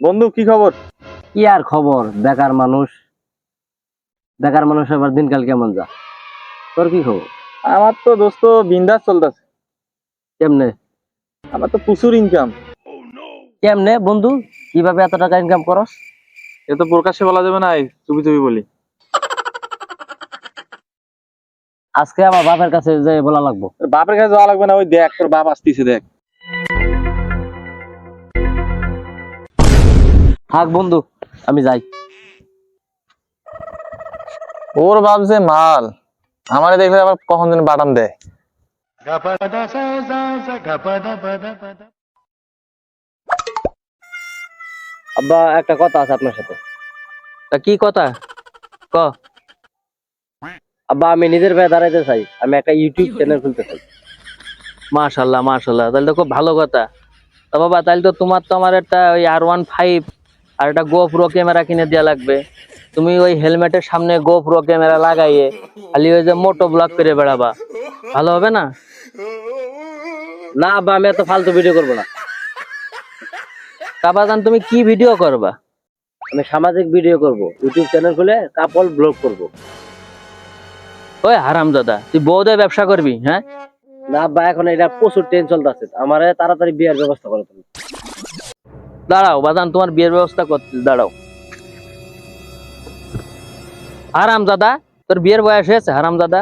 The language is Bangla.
বন্ধু কি খবর? কি আর খবর? বেকার মানুষ। বেকার মানুষ আবার দিনকাল কেমন যা তোর কি খবর? আমার তো দোস্ত বিন্দাস চলতেছে। কেমনে? আমার তো প্রচুর ইনকাম কেমনে বন্ধু? কীভাবে এত টাকা ইনকাম করস? এ তো প্রকাশ্যে বলা যাবে না চুপি চুপি বলি। আজকে আমার বাপের কাছে যে বলা লাগবো। বাপের কাছে যাওয়া লাগবে না ওই দেখ তোর বাপ আসতেছে দেখ। থাক বন্ধু আমি যাই। ওর বাপ যে মাল আমারে দেখলে আবার কখন যেন বাটাম দেয়। আব্বা একটা কথা আছে আপনার সাথে। তা কি কথা? ক। আব্বা আমি নিজের পায়ে দাঁড়াইতে চাই। আমি একটা ইউটিউব চ্যানেল খুলতে চাই। মাশাল্লাহ মাশাল্লাহ তাহলে তো খুব ভালো কথা। তা বাবা তাহলে তো তোমার তো আমার একটা ওই আর ওয়ান ফাইভ আর একটা গোপ্রো ক্যামেরা কিনে দেওয়া লাগবে। তুমি ওই হেলমেটের সামনে গোপ্রো ক্যামেরা লাগাইয়ে খালি ওই যে মোটো ব্লক করে বেড়াবা। ভালো হবে না? না আব্বা আমি এত ফালতু ভিডিও করব না। কাবাজান, তুমি কি ভিডিও করবা? আমি সামাজিক ভিডিও করব। ইউটিউব চ্যানেল খুলে কাপল ব্লগ করব। ওই হারাম দাদা, তুই বউদের ব্যবসা করবি হ্যাঁ? না বা, এখন এটা প্রচুর ট্রেন আছে আমারে তাড়াতাড়ি বিয়ের ব্যবস্থা করো তুমি। দাঁড়াও, বাজান, তোমার বিয়ের ব্যবস্থা করতে, দাঁড়াও। হারাম দাদা তোর বিয়ের বয়স হয়েছে হারাম দাদা